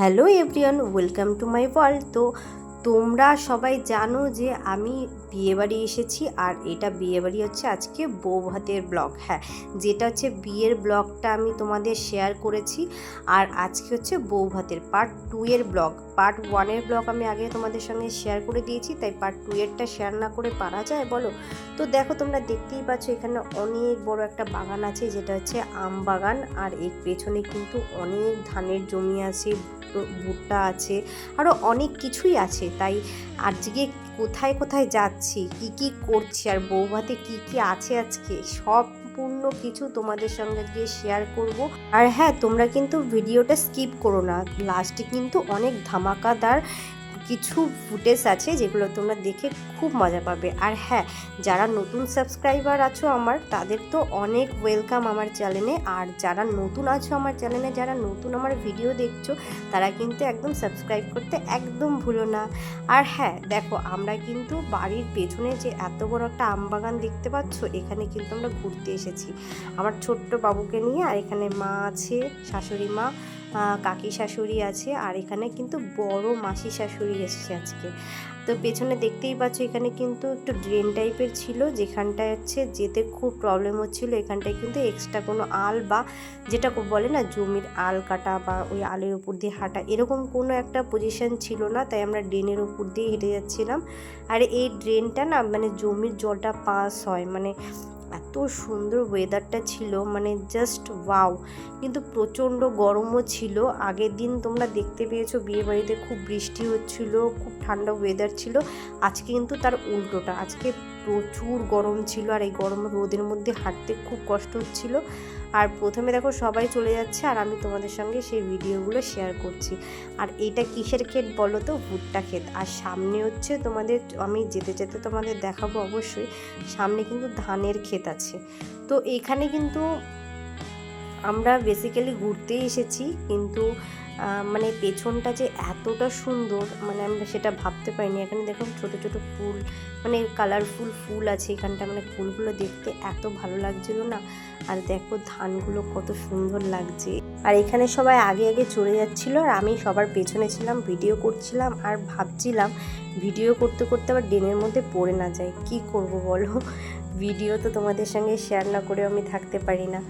Hello everyone welcome to my world তো তোমরা সবাই জানো যে আমি বিয়েবাড়ি এসেছি আর এটা বিয়েবাড়ি হচ্ছে আজকে বৌভাতের ব্লগ। হ্যাঁ যেটা হচ্ছে বিয়ের ব্লগটা আমি তোমাদের শেয়ার করেছি আর আজকে হচ্ছে বৌভাতের পার্ট টু এর ব্লগ। পার্ট ওয়ানের ব্লগ আমি আগে তোমাদের সঙ্গে শেয়ার করে দিয়েছি, তাই পার্ট টু এরটা শেয়ার না করে পারা যায় বলো? তো দেখো, তোমরা দেখতেই পাচ্ছ এখানে অনেক বড় একটা বাগান আছে, যেটা হচ্ছে আম বাগান। আর এর পেছনে কিন্তু অনেক ধানের জমি আছে, ভুট্টা আছে আরও অনেক কিছুই আছে। তাই আজকে কোথায় কোথায় যাচ্ছি? কি কি করছি? আর বৌভাতে কি কি আছে আজকে? সব সম্পূর্ণ কিছু তোমাদের সঙ্গে গিয়ে শেয়ার করব। আর হ্যাঁ তোমরা কিন্তু ভিডিওটা স্কিপ করো না। লাস্টে কিন্তু অনেক ধামাকাদার কিছু ফুটেজ আছে যেগুলো তোমরা দেখে খুব মজা পাবে। আর হ্যাঁ যারা নতুন সাবস্ক্রাইবার আছো আমার, তাদের তো অনেক ওয়েলকাম আমার চ্যানেলে আর যারা নতুন আছো আমার চ্যানেলে যারা নতুন আমার ভিডিও দেখছ, তারা কিন্তু একদম সাবস্ক্রাইব করতে একদম ভুলো না। আর হ্যাঁ দেখো, আমরা কিন্তু বাড়ির পেছনে যে এত বড় একটা আম বাগান দেখতে পাচ্ছ, এখানে কিন্তু আমরা ঘুরতে এসেছি। আমার ছোট্ট বাবুকে নিয়ে, আর এখানে মা আছে, শাশুড়ি মা। কাকি শাশুড়ি আছে আর এখানে কিন্তু বড় মাসি শাশুড়ি এসছে আজকে। তো পেছনে দেখতেই পাচ্ছ এখানে কিন্তু একটু ড্রেন টাইপের ছিল, যেখানটায় হচ্ছে যেতে খুব প্রবলেম হচ্ছিল। এখানটায় কিন্তু এক্সট্রা কোনো আল বা যেটা বলে না জমির আল কাটা বা ওই আলের উপর দিয়ে হাঁটা, এরকম কোনো একটা পজিশন ছিল না, তাই আমরা ড্রেনের উপর দিয়ে হেঁটে যাচ্ছিলাম। আর এই ড্রেনটা না মানে জমির জলটা পাস হয় মানে এত সুন্দর ওয়েদারটা ছিল মানে জাস্ট ওয়াও কিন্তু প্রচণ্ড গরমও ছিল। আগের দিন তোমরা দেখতে পেয়েছ বিয়েবাড়িতে খুব বৃষ্টি হচ্ছিল, খুব ঠান্ডা ওয়েদার ছিল। আজকে কিন্তু তার উল্টোটা। আজকে প্রচুর গরম ছিল আর এই গরম রোদের মধ্যে হাঁটতে খুব কষ্ট হচ্ছিল। আর প্রথমে দেখো সবাই চলে যাচ্ছে আর আমি তোমাদের সঙ্গে সেই ভিডিওগুলো শেয়ার করছি। আর এটা কিসের ক্ষেত বলো তো? ভুট্টা ক্ষেত। আর সামনে হচ্ছে তোমাদের, আমি যেতে যেতে তোমাদের দেখাবো অবশ্যই, সামনে কিন্তু ধানের ক্ষেত আছে। তো এখানে কিন্তু আমরা বেসিক্যালি ঘুরতেই এসেছি, কিন্তু মানে পেছনটা যে এতটা সুন্দর মানে আমরা সেটা ভাবতে পারিনি। এখানে দেখো ছোট ছোট ফুল মানে কালারফুল ফুল আছে এখানটা মানে ফুলগুলো দেখতে এত ভালো লাগছিল না। আর দেখো ধানগুলো কত সুন্দর লাগছে। আর এখানে সবাই আগে আগে চলে যাচ্ছিল আর আমি সবার পেছনে ছিলাম, ভিডিও করছিলাম আর ভাবছিলাম, ভিডিও করতে করতে আবার ড্রেনের মধ্যে পড়ে না যায়। কি করব বলো? ভিডিও তো তোমাদের সঙ্গে শেয়ার না করে আমি থাকতে পারি না।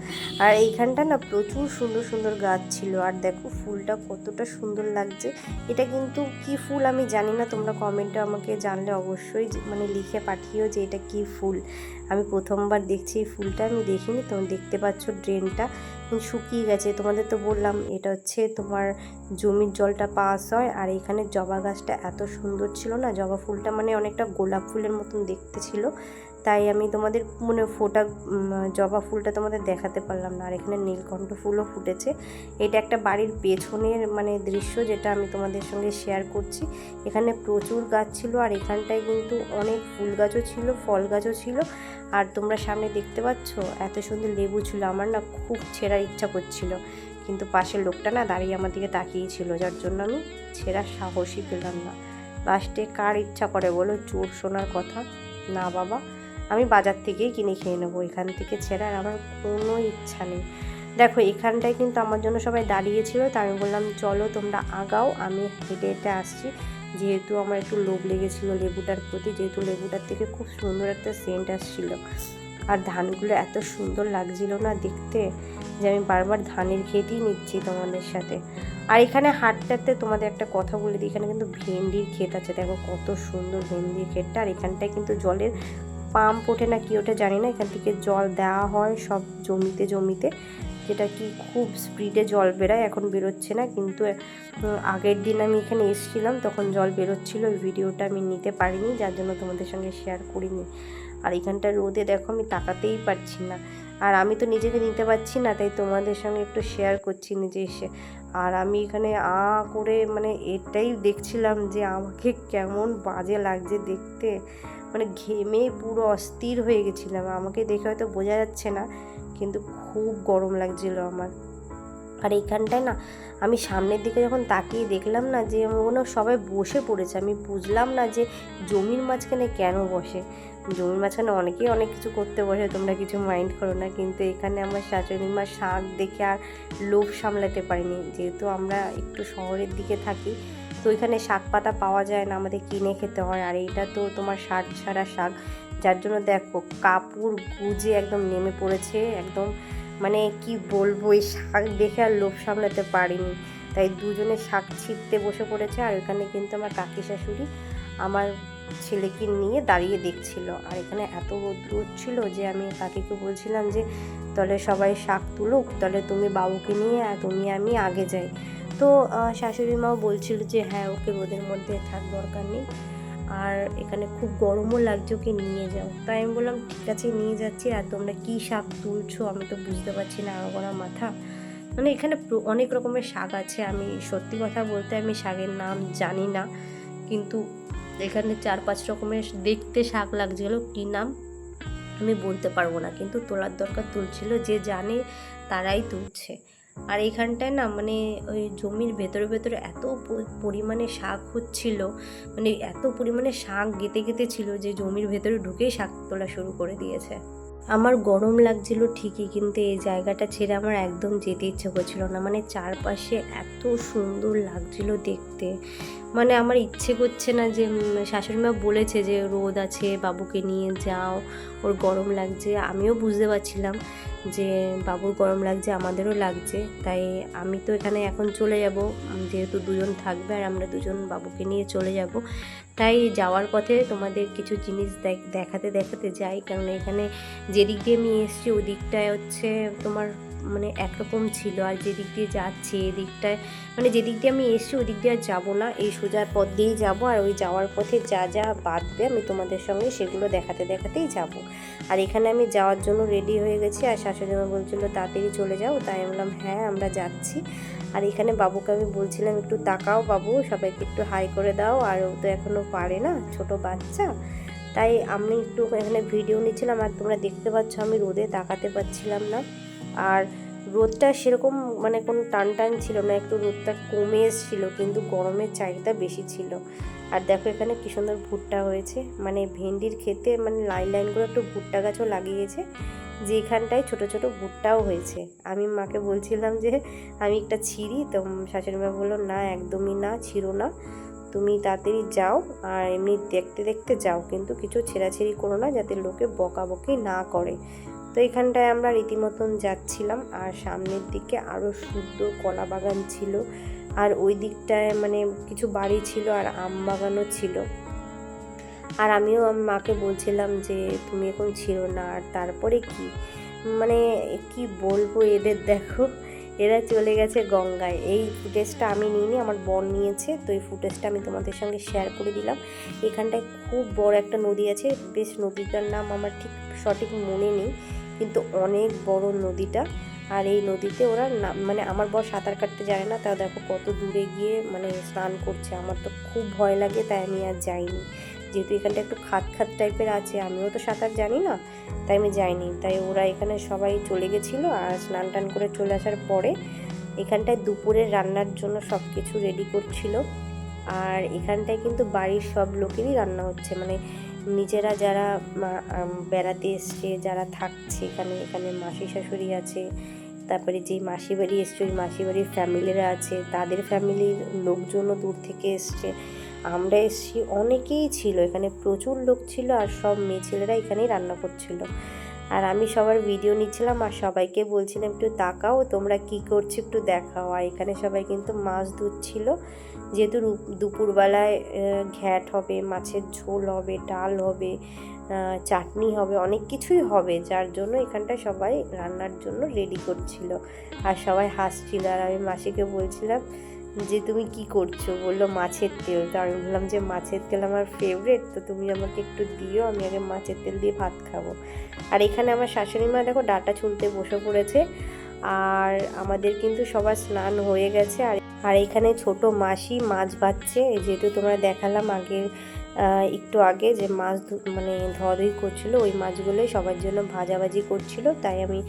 আর এইখানটা না প্রচুর সুন্দর সুন্দর গাছ ছিল। আর দেখো ফুলটা কতটা সুন্দর লাগছে। এটা কিন্তু কি ফুল আমি জানি না। তোমরা কমেন্টে আমাকে জানলে অবশ্যই মানে লিখে পাঠিও যে এটা কি ফুল। আমি প্রথমবার দেখছি এই ফুলটা, আমি দেখিনি। তোমরা দেখতে পাচ্ছ ড্রেনটা শুকিয়ে গেছে। তোমাদের তো বললাম, এটা হচ্ছে তোমার জমির জলটা পাস হয়। আর এখানে জবা গাছটা এত সুন্দর ছিল না। জবা ফুলটা মানে অনেকটা গোলাপ ফুলের মতন দেখতে ছিল। তাই আমি তোমাদের মানে ফোটা জবা ফুলটা তোমাদের দেখাতে পারলাম না। আর এখানে নীলকণ্ঠ ফুলও ফুটেছে। এটা একটা বাড়ির পেছনের মানে দৃশ্য যেটা আমি তোমাদের সঙ্গে শেয়ার করছি। এখানে প্রচুর গাছ ছিল আর এখানটায় কিন্তু অনেক ফুল গাছও ছিল, ফল গাছও ছিল। আর তোমরা সামনে দেখতে পাচ্ছ, এত সুন্দর লেবু ছিল। আমার না খুব ছেঁড়ার ইচ্ছা করছিল। কিন্তু পাশের লোকটা না দাঁড়িয়ে আমার দিকে তাকিয়েছিল, যার জন্য আমি ছেঁড়ার সাহসই পেলাম না। লাস্টে কার ইচ্ছা করে বলো? চোর শোনার কথা? না বাবা। আমি বাজার থেকেই কিনে খেয়ে নেব, এখান থেকে ছেড়ে আর আমার কোনো ইচ্ছা নেই। দেখো, এখানটায় কিন্তু আমার জন্য সবাই দাঁড়িয়েছিল তা আমি বললাম, চলো তোমরা আগাও, আমি হেঁটে হেঁটে আসছি। যেহেতু আমার একটু লোভ লেগেছিলো লেবুটার প্রতি, যেহেতু লেবুটার থেকে খুব সুন্দর একটা সেন্ট আসছিল। আর ধানগুলো এত সুন্দর লাগছিল না দেখতে, যে আমি বারবার ধানের খেতেই নিচ্ছি তোমাদের সাথে। আর এখানে হাটটাতে তোমাদের একটা কথা বলে দিই, এখানে কিন্তু ভেন্ডির ক্ষেত আছে, দেখো কত সুন্দর ভেন্ডির ক্ষেতটা, আর এখানটায় কিন্তু জলের পাম্প ওঠে না কি ওঠে জানি না, এখান থেকে জল দেওয়া হয় সব জমিতে জমিতে, যেটা কি খুব স্পিডে জল বেরোয়, এখন বেরোচ্ছে না, কিন্তু আগের দিন আমি এখানে এসেছিলাম, তখন জল বেরোচ্ছিল, ওই ভিডিওটা আমি নিতে পারিনি, যার জন্য তোমাদের সঙ্গে শেয়ার করিনি। আর এখানটা রোদে দেখো, আমি তাকাতেই পারছি না। আর আমি তো নিজেকে নিতে পারছি না, তাই তোমাদের সঙ্গে একটু শেয়ার করছি নিজে এসে। আর আমি এখানে আ করে মানে এটাই দেখছিলাম যে আমাকে কেমন বাজে লাগছে দেখতে। মানে ঘেমে পুরো অস্থির হয়ে গেছিলাম। আমাকে দেখে হয়তো বোঝা যাচ্ছে না, কিন্তু খুব গরম লাগছিল আমার। আর এইখানটায় না, আমি সামনের দিকে যখন তাকিয়ে দেখলাম না যে হয় সবাই বসে পড়েছে। আমি বুঝলাম না যে, জমির মাঝখানে কেন বসে? জমির মাঝখানে অনেকেই অনেক কিছু করতে বসে, তোমরা কিছু মাইন্ড করো না। কিন্তু এখানে আমার শাশুড়ি শাক দেখে আর লোভ সামলাতে পারিনি। যেহেতু আমরা একটু শহরের দিকে থাকি তো এখানে শাক পাতা পাওয়া যায় না, আমাদের কিনে খেতে হয়। আর এইটা তো তোমার শাক ছাড়া শাক। যার জন্য দেখো, কাপড় গুজে একদম নেমে পড়েছে, একদম মানে কি বলব, এই শাক দেখে আর লোভ সামলাতে পারিনি। তাই দুজনে শাক ছিটতে বসে পড়েছে, আর ওখানে কিন্তু আমার কাকি শাশুড়ি আমার ছেলেকে নিয়ে দাঁড়িয়ে দেখছিল। আর এখানে এত রোদ্র ছিল যে আমি কাকিকে বলছিলাম যে, তাহলে সবাই শাক তুলুক, তাহলে তুমি বাবুকে নিয়ে আর তুমি আমি আগে যাই। তো শাশুড়ি মাও বলছিল যে হ্যাঁ ওকে রোদের মধ্যে থাক, দরকার নেই। আর এখানে খুব গরমও লাগছে, ওকে নিয়ে যাও। তাই আমি বললাম, ঠিক আছে, নিয়ে যাচ্ছি। আর তোমরা কী শাক তুলছো? আমি তো বুঝতে পারছি না, আগাগোড়া মাথা। মানে এখানে অনেক রকমের শাক আছে। আমি সত্যি কথা বলতে আমি শাকের নাম জানি না। কিন্তু এখানে চার, পাঁচ রকমের দেখতে শাক লাগছিল। কী নাম? আমি বলতে পারব না। কিন্তু তোলার দরকার তুলছিল। যে জানে, তারাই তুলছে। আর এইখানটায় না মানে ওই জমির ভেতরে ভেতরে এত পরিমাণে শাক হচ্ছিল মানে এত পরিমাণে শাক গেতে গেতে ছিল যে জমির ভেতরে ঢুকেই শাক তোলা শুরু করে দিয়েছে। আমার গরম লাগছিল ঠিকই কিন্তু এই জায়গাটা ছেড়ে আমার একদম যেতে ইচ্ছে করছিল না। মানে চারপাশে এত সুন্দর লাগছিল দেখতে। মানে আমার ইচ্ছে করছে না যে উম, শাশুড়ি বলেছে যে রোদ আছে বাবুকে নিয়ে যাও ওর গরম লাগছে। আমিও বুঝতে পারছিলাম। যে বাবুর গরম লাগছে, আমাদেরও লাগছে। তাই আমি তো এখানে এখন চলে যাব। যেহেতু দুজন থাকবে আর আমরা দুজন বাবুকে নিয়ে চলে যাব। তাই যাওয়ার পথে তোমাদের কিছু জিনিস দেখ- দেখাতে দেখাতে যাই। কারণ এখানে যেদিক দিয়ে আমি এসেছি ওই দিকটায় হচ্ছে তোমার মানে একরকম ছিল। আর যেদিক দিয়ে যাচ্ছি এদিকটায় মানে যেদিক দিয়ে আমি এসেছি ওই দিক দিয়ে আর যাব না। এই সোজা পথ দিয়েই যাব। আর ওই যাওয়ার পথে যা যা বাঁধবে, আমি তোমাদের সঙ্গে সেগুলো দেখাতে দেখাতেই যাব। আর এখানে আমি যাওয়ার জন্য রেডি হয়ে গেছি। আর শাশুড়ি মা বলছিল, তাড়াতাড়ি চলে যাও। তাই আমি বললাম হ্যাঁ আমরা যাচ্ছি। আর এখানে বাবুকে আমি বলছিলাম, একটু তাকাও বাবু, সবাইকে একটু হাই করে দাও। আর ও তো এখনও পারে না, ছোট বাচ্চা। তাই আমি একটু এখানে ভিডিও নিচ্ছিলাম। আর তোমরা দেখতে পাচ্ছ, আমি রোদে তাকাতে পারছিলাম না। আর রোদটা সেরকম মানে কোনো টান টান ছিল না, একটু রোদটা কমে এসেছিল, কিন্তু গরমের চাহিদা বেশি ছিল। আর দেখো এখানে কি সুন্দর ভুট্টা হয়েছে মানে ভেন্ডির খেতে মানে লাইন লাইন করে একটু ভুট্টা গাছও লাগিয়েছে, যেখানটায় ছোট ছোট ভুট্টাও হয়েছে। আমি মাকে বলছিলাম যে, আমি একটা ছিঁড়ি তো শাশুড়ি মা বলল, না, একদমই না, ছিঁড়ো না। তুমি তাড়াতাড়ি যাও আর এমনি দেখতে দেখতে যাও, কিন্তু কিছু ছেঁড়াছেড়ি করো না, যাতে লোকে বকাবকি না করে। তো এখানটায় আমরা রীতিমতন যাচ্ছিলাম আর সামনের দিকে আরও সুন্দর কলা বাগান ছিল। আর ওই দিকটায় মানে কিছু বাড়ি ছিল আর আম বাগানও ছিল। আর আমিও মাকে বলছিলাম যে, তুমি এখন ছিল না, আর তারপরে কি? মানে কি বলব এদের দেখো, এরা চলে গেছে গঙ্গায়। এই ফুটেজটা আমি নিইনি, আমার বোন নিয়েছে। তো এই ফুটেজটা আমি তোমাদের সঙ্গে শেয়ার করে দিলাম। এখানটায় খুব বড় একটা নদী আছে, বেশ নদীটার নাম আমার ঠিক সঠিক মনে নেই। কিন্তু অনেক বড় নদীটা। আর এই নদীতে ওরা মানে আমার বর সাঁতার কাটতে জানে না, তাও দেখো কত দূরে গিয়ে মানে স্নান করছে। আমার তো খুব ভয় লাগে, তাই আমি আর যাইনি। যেহেতু এখানটা একটু খাত খাত টাইপের আছে, আমিও তো সাঁতার জানি না, তাই আমি যাইনি। তাই ওরা এখানে সবাই চলে গেছিল আর স্নান টান করে চলে আসার পরে এখানটায় দুপুরের রান্নার জন্য সব কিছু রেডি করছিল। আর এখানটায় কিন্তু বাড়ির সব লোকেরই রান্না হচ্ছে। মানে নিজেরা যারা বেড়াতে এসছে, যারা থাকছে এখানে এখানে মাসি শাশুড়ি আছে, তারপরে যেই মাসি বাড়ি এসছে, ওই মাসি বাড়ির ফ্যামিলিরা আছে, তাদের ফ্যামিলির লোকজনও দূর থেকে এসছে। আমরা এসছি, অনেকেই ছিল, এখানে প্রচুর লোক ছিল আর সব মেয়ে ছেলেরা এখানেই রান্না করছিল। আর আমি সবার ভিডিও নিচ্ছিলাম আর সবাইকে বলছিলাম, একটু তাকাও, তোমরা কি করছ, একটু দেখাও। আর এখানে সবাই কিন্তু মাছ ধুচ্ছিল যেহেতু দুপুরবেলায় ঘ্যাট হবে, মাছের ঝোল হবে, ডাল হবে চাটনি হবে, অনেক কিছুই হবে, যার জন্য এখানটায় সবাই রান্নার জন্য রেডি করছিল। আর সবাই হাসছিল। আর আমি মাসিকে বলছিলাম যে, তুমি কি করছ? বলল, মাছের তেল। তো আমি বললাম যে, মাছের তেল আমার ফেভারেট তো তুমি আমাকে একটু দিও, আমি আগে মাছের তেল দিয়ে ভাত খাব। আর এখানে আমার শাশুড়ি মা দেখো, ডাটা ছুলতে বসে পড়েছে। আর আমাদের কিন্তু সবার স্নান হয়ে গেছে। আর আর এখানে ছোট মাসি মাছ এই যেহেতু তোমরা দেখালাম আগের একটু আগে যে মাছ মানে ধোয়াধুয়ি করছিল, ওই মাছগুলোই সবার জন্য ভাজাভাজি করছিল। তাই আমি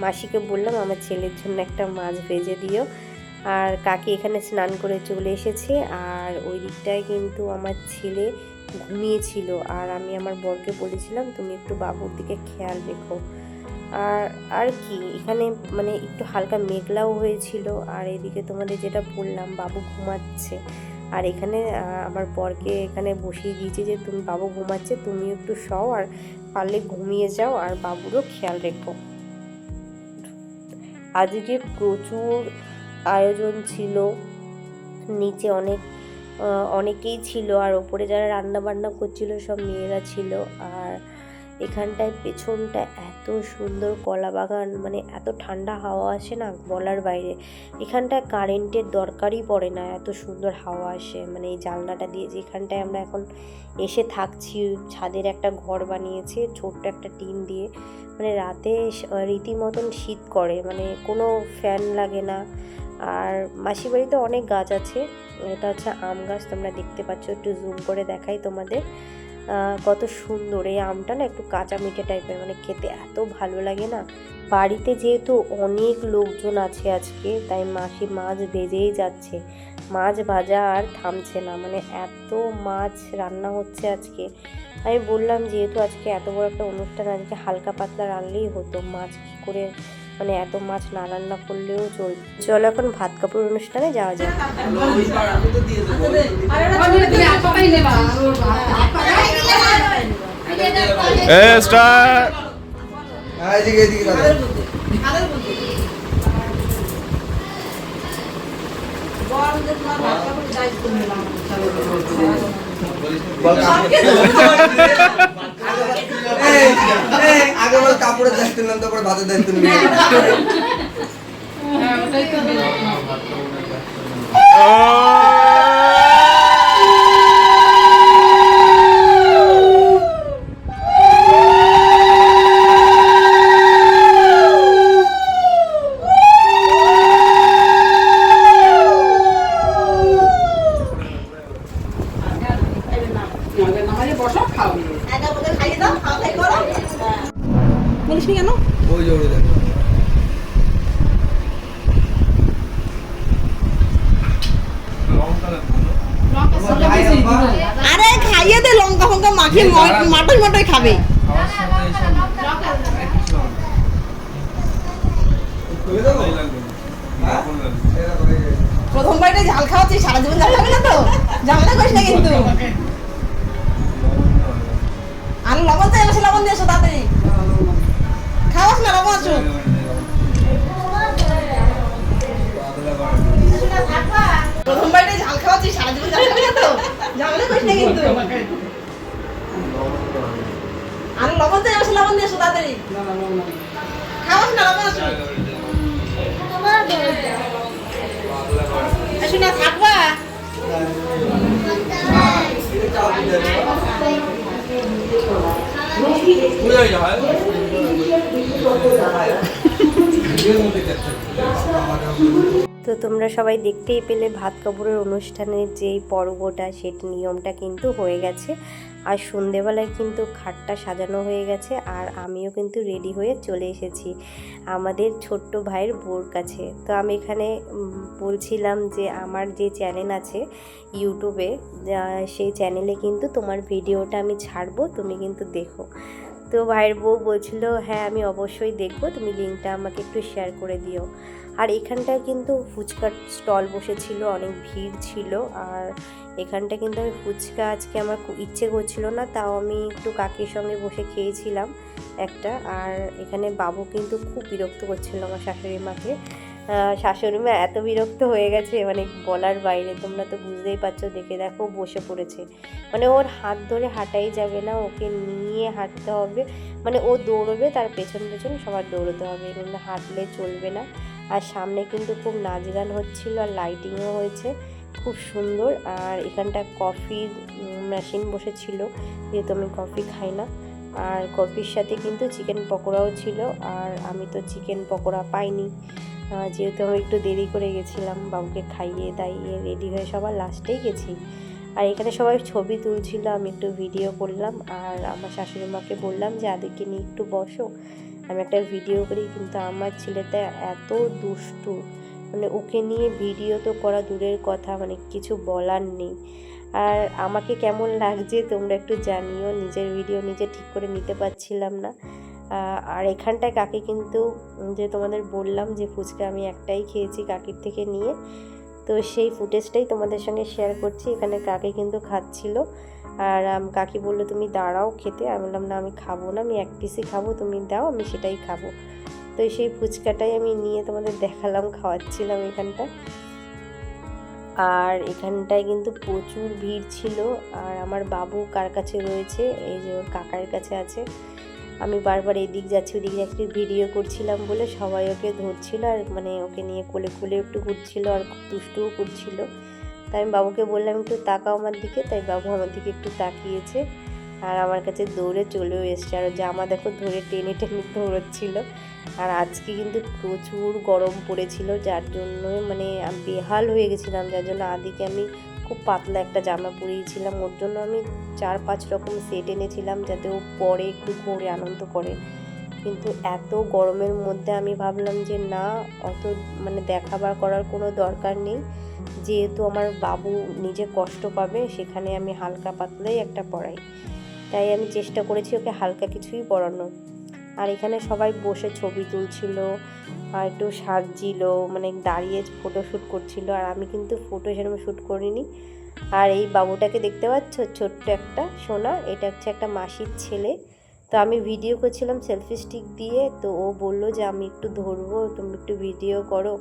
মাসিকে বললাম, আমার ছেলের জন্য একটা মাছ ভেজে দিও। আর কাকি এখানে স্নান করে চলে এসেছে। আর ওই দিকটায় কিন্তু আমার ছেলে ঘুমিয়েছিল। আর আমি আমার বরকে বলেছিলাম, তুমি একটু বাবুর দিকে খেয়াল রেখো। আর আর কি? এখানে মানে একটু হালকা মেঘলাও হয়েছিল। আর এদিকে তোমাদের যেটা বললাম, বাবু ঘুমাচ্ছে। আর এখানে আমার বরকে এখানে বসিয়ে দিয়েছি যে, তুমি, বাবু ঘুমাচ্ছে তুমি একটু শও আর পারলে ঘুমিয়ে যাও আর বাবুরও খেয়াল রেখো। আজকে প্রচুর আয়োজন ছিল। নিচে অনেক অনেকেই ছিল আর ওপরে যারা রান্না বান্না করছিল সব মেয়েরা ছিল। আর এখানটায় পেছনটা সুন্দর কলা বাগান মানে এত ঠান্ডা হাওয়া আসে না বলার বাইরে। এখানটায় কারেন্টের দরকারই পড়ে না, এত সুন্দর হাওয়া আসে। মানে এই জানলাটা দিয়ে যেখানটায় আমরা এখন এসে থাকছি, ছাদের একটা ঘর বানিয়েছে, ছোট্ট একটা টিন দিয়ে। মানে রাতে রীতিমতন শীত করে মানে কোনো ফ্যান লাগে না। আর মাসি বাড়িতে অনেক গাছ আছে, এটা হচ্ছে আম গাছ, তোমরা দেখতে পাচ্ছ, একটু জুম করে দেখাই তোমাদের। কত সুন্দর। এই আমটা না একটু কাঁচা মিঠে টাইপের মানে খেতে এত ভালো লাগে না। বাড়িতে যেহেতু অনেক লোকজন আছে আজকে, তাই মাসি মাছ ভেজেই যাচ্ছে। মাছ ভাজা আর থামছে না মানে এত মাছ রান্না হচ্ছে আজকে। আমি বললাম, যেহেতু আজকে এত বড় একটা অনুষ্ঠান, আজকে হালকা পাতলা রান্নলেই হতো। মাছ কী করে মানে এত মাছ না রান্না করলেও চল চলো এখন ভাত কাপড় অনুষ্ঠানে যাওয়া দাদা বল এই, এই, আগে বল কাপড়ের দায়িত্ব নিলাম তারপরে ভাতের দায়িত্ব নিলাম বলিস নি কেন ওই জোরে দেখ আরে খাইয়ে দে লঙ্কা মাটই মাটই খাবে। প্রথম বাড়িতে ঝাল খাওয়াচ্ছি সারা জীবন ঝাল খাবে না তো? ঝামেলা করিস না কিন্তু। আর লবণ চাই বেশি লবণ দিয়েছ তাড়াতাড়ি। খাওয়াস না লবণ আছো। প্রথম বাড়িতে ঝাল খাওয়াচ্ছি সারা জীবন ঝাল খাবে না তো? ঝামেলা করিস না কিন্তু। আর লবণ চাই বেশি লবণ দিয়েছ তাড়াতাড়ি। খাওয়াস না লবণ আছো। আসো না থাকবা? তো তোমরা সবাই দেখতেই পেলে ভাত কাপড়ের অনুষ্ঠানের যেই পর্বটা সেটি নিয়মটা কিন্তু হয়ে গেছে। আর সন্ধেবেলায় কিন্তু খাটটা সাজানো হয়ে গেছে আর আমিও কিন্তু রেডি হয়ে চলে এসেছি আমাদের ছোট্ট ভাইয়ের বোর কাছে। তো আমি এখানে বলছিলাম যে আমার যে চ্যানেল আছে ইউটিউবে সেই চ্যানেলে কিন্তু তোমার ভিডিওটা আমি ছাড়বো, তুমি কিন্তু দেখো। তো ভাইয়ের বউ বলছিল হ্যাঁ আমি অবশ্যই দেখব, তুমি লিঙ্কটা আমাকে একটু শেয়ার করে দিও। আর এখানটায় কিন্তু ফুচকার স্টল বসেছিল, অনেক ভিড় ছিল। আর এখানটা কিন্তু আমি ফুচকা আজকে আমার খুব ইচ্ছে করছিল না, তাও আমি একটু কাকির সঙ্গে বসে খেয়েছিলাম একটা। আর এখানে বাবু কিন্তু খুব বিরক্ত করছিল আমার শাশুড়ি মাকে। শাশুড়ি মা এত বিরক্ত হয়ে গেছে মানে বলার বাইরে, তোমরা তো বুঝতেই পারছ, দেখে দেখো বসে পড়েছে। মানে ওর হাত ধরে হাঁটাই যাবে না, ওকে নিয়ে হাঁটতে হবে। মানে ও দৌড়বে, তার পেছন পেছন সবার দৌড়তে হবে কিন্তু হাঁটলে চলবে না। আর সামনে কিন্তু খুব নাচ গান হচ্ছিল আর লাইটিংও হয়েছে, খুব সুন্দর। আর এখানটা কফির মেশিন বসেছিল, যেহেতু আমি কফি খাই না। আর কফির সাথে কিন্তু চিকেন পকোড়াও ছিল, আর আমি তো চিকেন পকোড়া পাইনি। যেহেতু আমি একটু দেরি করে গেছিলাম বাবুকে খাইয়ে, দাইয়ে রেডি হয়ে সবার লাস্টেই গেছি। আর এখানে সবাই ছবি তুলছিল, আমি একটু ভিডিও করলাম, আর আমার শাশুড়ি মাকে বললাম যে, আদিকে নিয়ে একটু বসো। আমি একটা ভিডিও করি, কিন্তু আমার ছেলেটা এত দুষ্টু। মানে ওকে নিয়ে ভিডিও তো করা দূরের কথা মানে কিছু বলার নেই। আর আমাকে কেমন লাগছে তোমরা একটু জানিও, নিজের ভিডিও নিজে ঠিক করে নিতে পারছিলাম না। আর এখানটায় কাকে কিন্তু, যে তোমাদের বললাম যে ফুচকা আমি একটাই খেয়েছি কাকির থেকে নিয়ে, তো সেই ফুটেজটাই তোমাদের সঙ্গে শেয়ার করছি। এখানে কাকি কিন্তু খাচ্ছিল। আর কাকি বলল, তুমি দাঁড়াও খেতে। আমি বললাম, না, আমি খাব না, আমি এক পিসই খাব, তুমি দাও, আমি সেটাই খাব। তো সেই ফুচকাটাই আমি নিয়ে তোমাদের দেখালাম, খাওয়াচ্ছিলাম এখানটা আর এখানটায় কিন্তু প্রচুর ভিড় ছিল। আর আমার বাবু কার কাছে রয়েছে? এই যে কাকার কাছে আছে। আমি বারবার এদিক যাচ্ছি, ওদিক যাচ্ছি, ভিডিও করছিলাম বলে সবাই ওকে ধরছিল আর মানে ওকে নিয়ে কোলে কোলে একটু ঘুরছিল আর খুব দুষ্টুও করছিল। তাই আমি বাবুকে বললাম একটু তাকাও আমার দিকে, তাই বাবু আমার দিকে একটু তাকিয়েছে। আর আমার কাছে দৌড়ে চলেও এসছে। আর জামা দেখো ধরে টেনে টেনে দৌড়চ্ছিল। আর আজকে কিন্তু প্রচুর গরম পড়েছিল, যার জন্য মানে বেহাল হয়ে গেছিলাম। যার জন্য আদিকে আমি খুব পাতলা একটা জামা পরিয়েছিলাম। ওর জন্য আমি চার পাঁচ রকম সেট এনেছিলাম, যাতে ও পরে একটু ঘোরে, আনন্দ করে। কিন্তু এত গরমের মধ্যে আমি ভাবলাম যে না, অত মানে দেখাবার করার কোনো দরকার নেই। যেহেতু আমার বাবু নিজে কষ্ট পাবে, সেখানে আমি হালকা পাতলাই একটা পরাই তাই আমি চেষ্টা করেছি ওকে হালকা কিছুই পরানোর আর এখানে সবাই বসে ছবি তুলছিল, আর একটু সাজছিল মানে দাঁড়িয়ে ফটোশ্যুট করছিল, আর আমি কিন্তু ফটো সেরকম শ্যুট করিনি। আর এই বাবুটাকে দেখতে পাচ্ছ? ছোট্ট একটা সোনা, এটা হচ্ছে একটা মাসির ছেলে। তো আমি ভিডিও করছিলাম সেলফি স্টিক দিয়ে, তো ও বলল যে, আমি একটু ধরবো, তুমি একটু ভিডিও করো।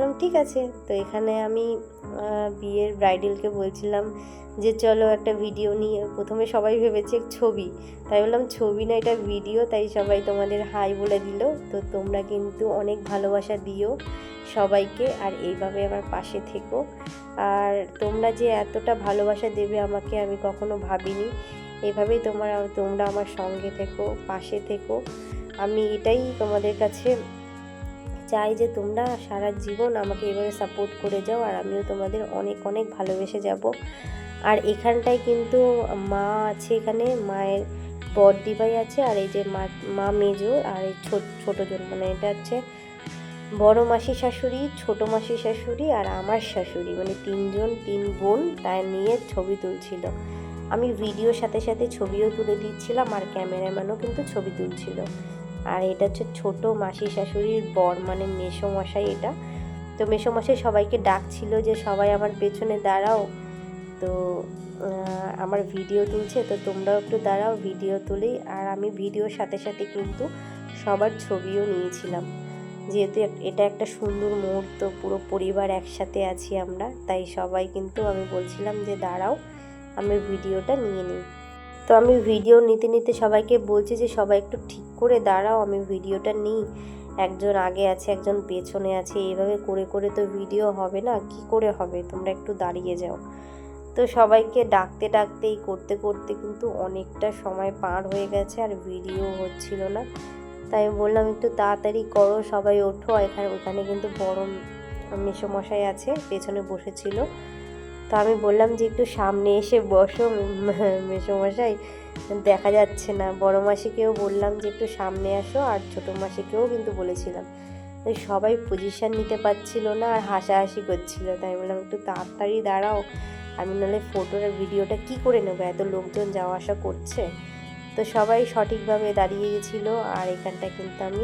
বললাম, ঠিক আছে। তো এখানে আমি বিয়ের ব্রাইডালকে বলছিলাম যে, চলো একটা ভিডিও নিয়ে, প্রথমে সবাই ভেবেছে ছবি। তাই বললাম, ছবি না, এটা ভিডিও তাই সবাই তোমাদের হাই বলে দিল। তো তোমরা কিন্তু অনেক ভালোবাসা দিও সবাইকে, আর এইভাবে আমার পাশে থেকো। আর তোমরা যে এতটা ভালোবাসা দেবে আমাকে, আমি কখনো ভাবিনি। এভাবেই তোমরা তোমরা আমার সঙ্গে থেকো, পাশে থেকো। আমি এটাই তোমাদের কাছে চাই যে তোমরা সারা জীবন আমাকে এভাবে সাপোর্ট করে যাও আর আমিও তোমাদের অনেক অনেক ভালোবেসে যাব। আর এখানটায় কিন্তু মা আছে এখানে, মায়ের বর দিভাই আছে আর এই যে মা মা মেজো আর এই ছোট, ছোটো জন মানে এটা হচ্ছে বড় মাসি শাশুড়ি, ছোট মাসি শাশুড়ি আর আমার শাশুড়ি মানে তিনজন, তিন বোন তাই নিয়ে ছবি তুলছিল। আমি ভিডিওর সাথে সাথে ছবিও তুলে দিচ্ছিলাম আর ক্যামেরাম্যানও কিন্তু ছবি তুলছিল। আর এটা হচ্ছে ছোট মাসি শাশুড়ির বর মানে মেসো মশাই এটা। তো মেসো মশাই সবাইকে ডাকছিল যে, সবাই আমার পেছনে দাঁড়াও। তো আমার ভিডিও তুলছে, তো তোমরাও একটু দাঁড়াও, ভিডিও তুলি আর আমি ভিডিওর সাথে সাথে কিন্তু সবার ছবিও নিয়েছিলাম। যেহেতু এটা একটা সুন্দর মুহূর্ত, পুরো পরিবার একসাথে আছি আমরা, তাই সবাই কিন্তু আমি বলছিলাম যে, দাঁড়াও, আমি ভিডিওটা নিয়ে নিই। তো আমি ভিডিও নিতে নিতে সবাইকে বলছি যে, সবাই একটু ঠিক করে দাঁড়াও, আমি ভিডিওটা নিই। একজন আগে আছে, একজন পেছনে আছে এইভাবে করে করে তো ভিডিও হবে না, কি করে হবে? তোমরা একটু দাঁড়িয়ে যাও। তো সবাইকে ডাকতে ডাকতেই, করতে করতে কিন্তু অনেকটা সময় পার হয়ে গেছে আর ভিডিও হচ্ছিল না। তাই বললাম, একটু তাড়াতাড়ি করো, সবাই ওঠো। এখানে, ওখানে কিন্তু বড় মেসোমশাই আছে, পেছনে বসেছিল। তো আমি বললাম যে একটু সামনে এসে বসো মেসোমশাই। দেখা যাচ্ছে না। বড় মাসিকেও বললাম যে একটু সামনে আসো আর ছোটো মাসিকেও কিন্তু বলেছিলাম। সবাই পজিশন নিতে পারছিল না আর হাসাহাসি করছিল। তাই বললাম, একটু তাড়াতাড়ি দাঁড়াও। আমি নাহলে ফটোর ভিডিওটা কি করে নেব? এত লোকজন যাওয়া আসা করছে? তো সবাই সঠিকভাবে দাঁড়িয়ে গেছিল আর এখানটা কিন্তু আমি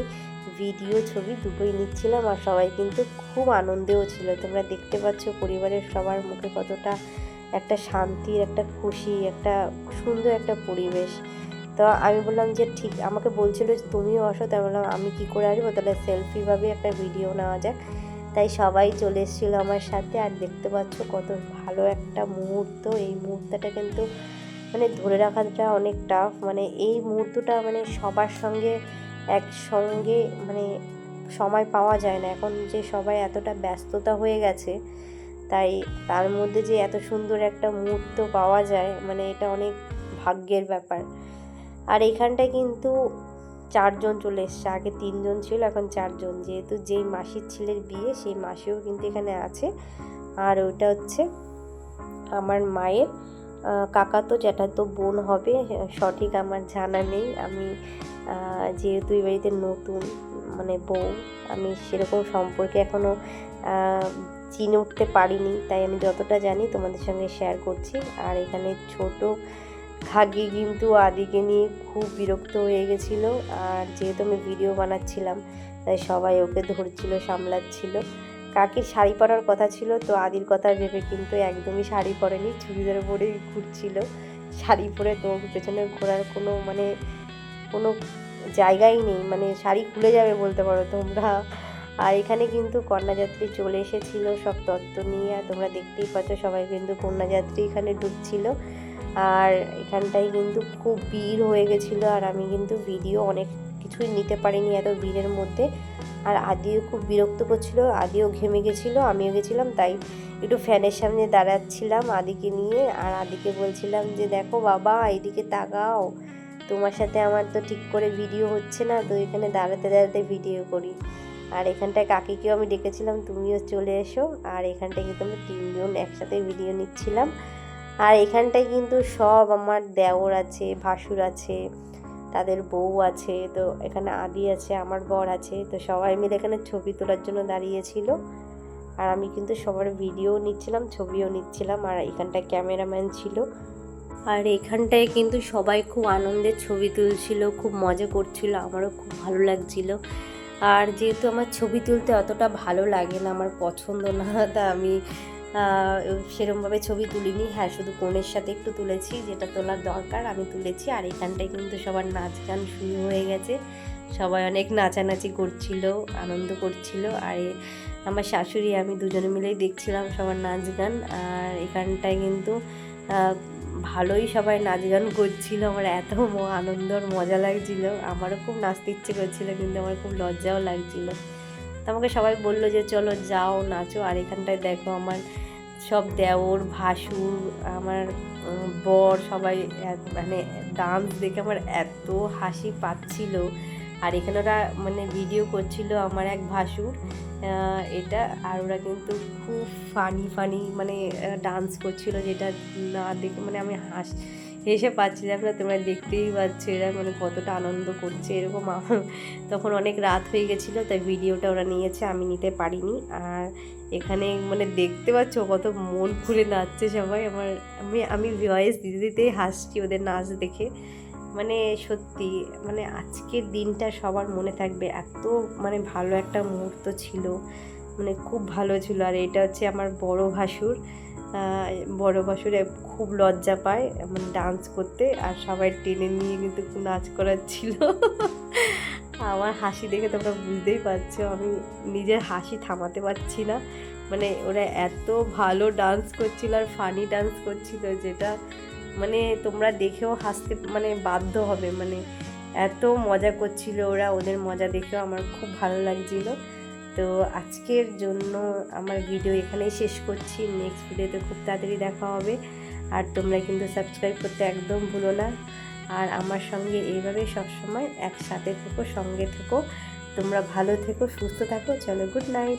ভিডিও ছবি দুটোই নিচ্ছিলাম আর সবাই কিন্তু খুব আনন্দেও ছিল। তোমরা দেখতে পাচ্ছ পরিবারের সবার মুখে কতটা একটা শান্তির, একটা খুশি, একটা সুন্দর একটা পরিবেশ। তো আমি বললাম যে, ঠিক, আমাকে বলছিল যে, তুমিও আসো। তাই বললাম, আমি কি করে আসব? তাহলে সেলফিভাবে একটা ভিডিও নেওয়া যাক। তাই সবাই চলে এসেছিল আমার সাথে আর দেখতে পাচ্ছ কত ভালো একটা মুহূর্ত। এই মুহূর্তটা কিন্তু মানে ধরে রাখাটা অনেক টাফ মানে এই মুহূর্তটা মানে সবার সঙ্গে একসঙ্গে মানে সময় পাওয়া যায় না। এখন যে সবাই এতটা ব্যস্ততা হয়ে গেছে, তাই তার মধ্যে যে এত সুন্দর একটা মুহূর্ত পাওয়া যায় মানে এটা অনেক ভাগ্যের ব্যাপার। আর এখানটায় কিন্তু চারজন চলে এসছে। আগে তিনজন ছিল, এখন চারজন। যেহেতু যেই মাসির ছেলের বিয়ে, সেই মাসিও কিন্তু এখানে আছে। আর ওইটা হচ্ছে আমার মায়ের আহ, কাকাতো জ্যাঠাতো বোন হবে সঠিক আমার জানা নেই। আমি যেহেতু এই বাড়িতে নতুন মানে বউ আমি সেরকম সম্পর্কে এখনও চিনে উঠতে পারিনি তাই আমি যতটা জানি তোমাদের সঙ্গে শেয়ার করছি। আর এখানে ছোট খাগি কিন্তু আদিকে নিয়ে খুব বিরক্ত হয়ে গেছিল। আর যেহেতু আমি ভিডিও বানাচ্ছিলাম তাই সবাই ওকে ধরছিল সামলাচ্ছিল। কাকির শাড়ি পরার কথা ছিল, তো আদির কথা ভেবে কিন্তু একদমই শাড়ি পরেনি, চুড়িদার পরেই ঘুরছিল। শাড়ি পরে তো পেছনে ঘোরার কোনো মানে কোনো জায়গাই নেই মানে শাড়ি খুলে যাবে বলতে পারো তোমরা। আর এখানে কিন্তু কন্যাযাত্রী চলে এসেছিল সব তত্ত্ব নিয়ে, আর তোমরা দেখতেই পাচ্ছ সবাই কিন্তু কন্যাযাত্রী এখানে ঢুকছিল। আর এখানটায় কিন্তু খুব ভিড় হয়ে গেছিল, আর আমি কিন্তু ভিডিও অনেক কিছুই নিতে পারিনি এত ভিড়ের মধ্যে। আর আদিও খুব বিরক্ত করছিল আদিও ঘেমে গেছিল, আমিও গেছিলাম, তাই একটু ফ্যানের সামনে দাঁড়াচ্ছিলাম আদিকে নিয়ে, আর আদিকে বলছিলাম যে, দেখো বাবা, এইদিকে তাকাও, তোমার সাথে আমার তো ঠিক করে ভিডিও হচ্ছে না, তো এখানে দাঁড়াতে দাঁড়াতে ভিডিও করি। আর এখানটায় কাকিকেও আমি ডেকেছিলাম, তুমিও চলে এসো, আর এখানটায় কিন্তু আমরা তিনজন একসাথে ভিডিও নিচ্ছিলাম। আর এখানটায় কিন্তু সব আমার দেওর আছে, ভাসুর আছে তাদের বউ আছে, তো এখানে আদি আছে, আমার বর আছে, তো সবাই মিলে এখানে ছবি তোলার জন্য দাঁড়িয়েছিল। আর আমি কিন্তু সবার ভিডিও নিচ্ছিলাম, ছবিও নিচ্ছিলাম, আর এখানটায় ক্যামেরাম্যান ছিল। আর এখানটায় কিন্তু সবাই খুব আনন্দের ছবি তুলছিল, খুব মজা করছিল, আমারও খুব ভালো লাগছিল। আর যেহেতু আমার ছবি তুলতে অতটা ভালো লাগে না, আমার পছন্দ না, তা আমি সেরমভাবে ছবি তুলিনি। হ্যাঁ শুধু কনের সাথে একটু তুলেছি, যেটা তোলার দরকার, আমি তুলেছি। আর এখানটায় কিন্তু সবার নাচ গান শুরু হয়ে গেছে। সবাই অনেক নাচানাচি করছিল, আনন্দ করছিল। আর আমার শাশুড়ি, আমি দুজনে মিলেই দেখছিলাম সবার নাচ গান। আর এখানটায় কিন্তু ভালোই সবাই নাচ গান করছিল। আমার এত ম- আনন্দ আর মজা লাগছিল। আমারও খুব নাচতে ইচ্ছে করছিল, কিন্তু আমার খুব লজ্জাও লাগছিল। তো আমাকে সবাই বলল যে, চলো যাও, নাচো। আর এখানটায় দেখো আমার সব দেওর, ভাসুর, আমার বর সবাই মানে ডান্স দেখে আমার এত হাসি পাচ্ছিল। আর এখানে ওরা মানে ভিডিও করছিল আমার এক ভাসুর। এটা, আর ওরা কিন্তু খুব ফানি ফানি মানে ডান্স করছিল যেটা না দেখে মানে আমি হাস, হেসে পাচ্ছিলাম না। তোমরা দেখতেই পাচ্ছ এরা মানে কতটা আনন্দ করছে এরকম আমার। তখন অনেক রাত হয়ে গেছিল, তাই ভিডিওটা ওরা নিয়েছে, আমি নিতে পারিনি। আর এখানে মানে দেখতে পাচ্ছ কত মন খুলে নাচছে সবাই। আমার, আমি আমি ভয়েস দিতে দিতেই হাসছি ওদের নাচ দেখে। মানে সত্যি মানে আজকের দিনটা সবার মনে থাকবে। এত মানে ভালো একটা মুহূর্ত ছিল। মানে খুব ভালো ছিল। আর এটা হচ্ছে আমার বড় ভাসুর। বড় ভাসুরে খুব লজ্জা পায় মানে ডান্স করতে। আর সবাই টেনে নিয়ে কিন্তু নাচ করাচ্ছিল। আমার হাসি দেখে তোমরা বুঝতেই পারছ, আমি নিজের হাসি থামাতে পারছি না। মানে ওরা এত ভালো ডান্স করছিল আর ফানি ডান্স করছিল যেটা মানে তোমরা দেখেও হাসতে মানে বাধ্য হবে। মানে এত মজা করছিল ওরা, ওদের মজা দেখেও আমার খুব ভালো লাগছিল। তো আজকের জন্য আমার ভিডিও এখানেই শেষ করছি। নেক্সট ভিডিওতে খুব তাড়াতাড়ি দেখা হবে। আর তোমরা কিন্তু সাবস্ক্রাইব করতে একদম ভুলো না। আর আমার সঙ্গে এইভাবে সবসময় একসাথে থেকো, সঙ্গে থেকো। তোমরা ভালো থেকো, সুস্থ থাকো। চলো গুড নাইট